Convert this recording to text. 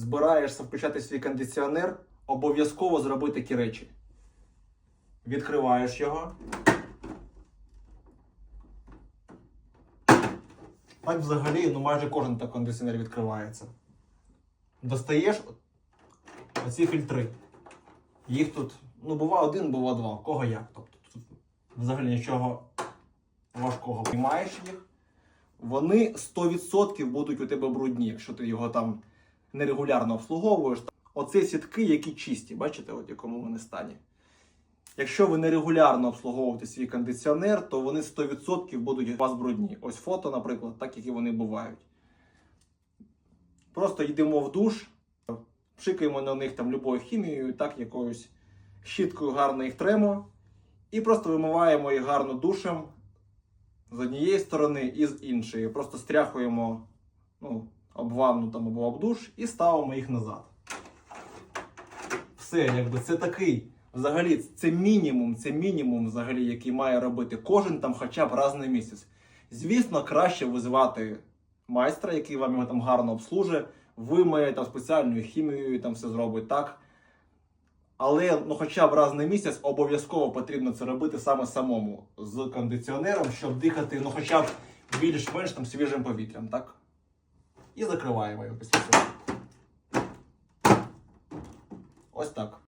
збираєшся включати свій кондиціонер, обов'язково зроби такі речі. Відкриваєш його. Так взагалі, ну майже кожен так кондиціонер відкривається. Достаєш оці фільтри. Їх тут, ну, бува один, бува два. Кого як. Тобто тут взагалі нічого важкого. Приймаєш їх, вони 100% будуть у тебе брудні, якщо ти його там нерегулярно обслуговуєш. Оце сітки, які чисті, бачите, от якому вони стані. Якщо ви нерегулярно обслуговуєте свій кондиціонер, то вони 100% будуть у вас брудні. Ось фото, наприклад, так, як і вони бувають. Просто йдемо в душ, пшикаємо на них там любою хімією, так, якоюсь щіткою гарно їх тремо. І просто вимиваємо їх гарно душем з однієї сторони і з іншої. Просто стряхуємо ну, об ванну там, або об душ і ставимо їх назад. Все, якби це такий. Взагалі, це мінімум, це мінімум, взагалі, який має робити кожен там хоча б раз на місяць. Звісно, краще визивати майстра, який вам його там гарно обслужить, вимиє там спеціальною хімією, там все зробить так. Але ну, хоча б раз на місяць обов'язково потрібно це робити саме самому з кондиціонером, щоб дихати ну, хоча б більш-менш там свіжим повітрям, так? І закриваємо його після цього. Ось так.